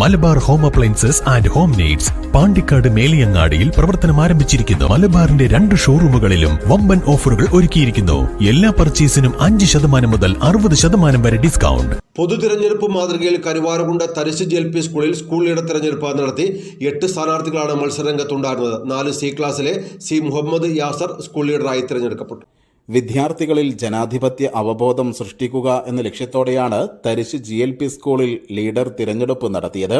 Malabar home appliances and home needs Pandikkad മേലിയങ്ങാടിയിൽ പ്രവർത്തനം ആരംഭിച്ചിരിക്കുന്നു. മലബാറിന്റെ രണ്ട് ഷോറൂമുകളിലും വമ്പൻ ഓഫറുകൾ ഒരുക്കിയിരിക്കുന്നു. എല്ലാ പർച്ചേസിനും അഞ്ച് ശതമാനം മുതൽ അറുപത് ശതമാനം വരെ ഡിസ്കൗണ്ട്. പൊതു തിരഞ്ഞെടുപ്പ് മാതൃകയിൽ Karuvarakund Tharish G L P സ്കൂളിൽ സ്കൂൾ ലീഡർ തിരഞ്ഞെടുപ്പ് നടത്തി എട്ട് സ്ഥാനാർത്ഥികളാണ് മത്സരരംഗത്തുണ്ടായിരുന്നത്. നാല് സി ക്ലാസ്സിലെ സി മുഹമ്മദ് യാസർ സ്കൂൾ ലീഡറായി തിരഞ്ഞെടുക്കപ്പെട്ടു. വിദ്യാർത്ഥികളിൽ ജനാധിപത്യ അവബോധം സൃഷ്ടിക്കുക എന്ന ലക്ഷ്യത്തോടെയാണ് തരിശ് ജി എൽ പി സ്കൂളിൽ ലീഡർ തിരഞ്ഞെടുപ്പ് നടത്തിയത്.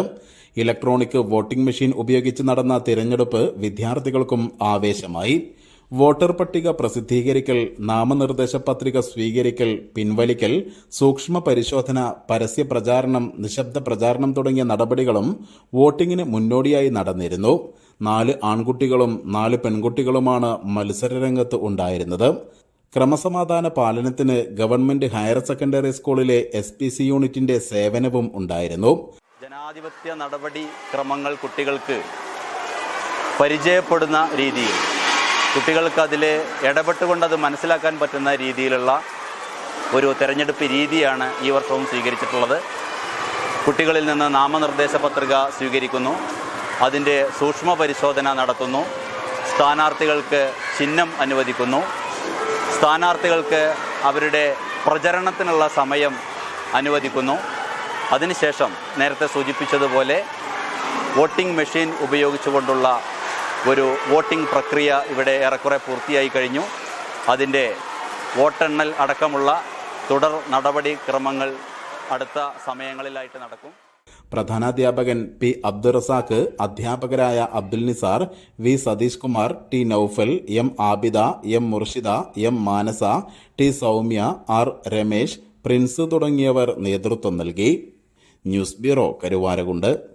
ഇലക്ട്രോണിക് വോട്ടിംഗ് മെഷീൻ ഉപയോഗിച്ച് നടന്ന തിരഞ്ഞെടുപ്പ് വിദ്യാർത്ഥികൾക്കും ആവേശമായി. വോട്ടർ പട്ടിക പ്രസിദ്ധീകരിക്കൽ നാമനിർദ്ദേശ പത്രിക സ്വീകരിക്കൽ പിൻവലിക്കൽ സൂക്ഷ്മ പരിശോധന പരസ്യ പ്രചാരണം നിശബ്ദ പ്രചാരണം തുടങ്ങിയ നടപടികളും വോട്ടിംഗിന് മുന്നോടിയായി നടന്നിരുന്നു. നാല് ആൺകുട്ടികളും നാല് പെൺകുട്ടികളുമാണ് മത്സരരംഗത്ത് ഉണ്ടായിരുന്നത്. ക്രമസമാധാന പാലനത്തിന് ഗവൺമെന്റ് ഹയർ സെക്കൻഡറി സ്കൂളിലെ എസ് പി സി യൂണിറ്റിന്റെ സേവനവും ഉണ്ടായിരുന്നു. ജനാധിപത്യ നടപടി ക്രമങ്ങൾ കുട്ടികൾക്ക് പരിചയപ്പെടുന്ന രീതിയിൽ കുട്ടികൾക്ക് അതിൽ ഇടപെട്ടുകൊണ്ട് അത് മനസ്സിലാക്കാൻ പറ്റുന്ന രീതിയിലുള്ള ഒരു തെരഞ്ഞെടുപ്പ് രീതിയാണ് ഈ വർഷവും സ്വീകരിച്ചിട്ടുള്ളത്. കുട്ടികളിൽ നിന്ന് നാമനിർദ്ദേശ പത്രിക സ്വീകരിക്കുന്നു അതിന്റെ സൂക്ഷ്മ പരിശോധന നടത്തുന്നു സ്ഥാനാർത്ഥികൾക്ക് ചിഹ്നം അനുവദിക്കുന്നു. സ്ഥാനാർത്ഥികൾക്ക് അവരുടെ പ്രചരണത്തിനുള്ള സമയം അനുവദിക്കുന്നു. അതിനുശേഷം നേരത്തെ സൂചിപ്പിച്ചതുപോലെ വോട്ടിംഗ് മെഷീൻ ഉപയോഗിച്ചുകൊണ്ടുള്ള ഒരു വോട്ടിംഗ് പ്രക്രിയ ഇവിടെ ഏറെക്കുറെ പൂർത്തിയായി കഴിഞ്ഞു. അതിന്റെ വോട്ടെണ്ണൽ അടക്കമുള്ള തുടർ നടപടിക്രമങ്ങൾ അടുത്ത സമയങ്ങളിലായിട്ട് നടക്കും. പ്രധാനാധ്യാപകൻ പി അബ്ദുറസാഖ് അധ്യാപകരായ Abdul Nisar V Satheesh Kumar T Noufal M Abida M Murshida M Manasa T Soumya R Ramesh Prince തുടങ്ങിയവർ നേതൃത്വം നൽകി. News bureau Karuvarakund.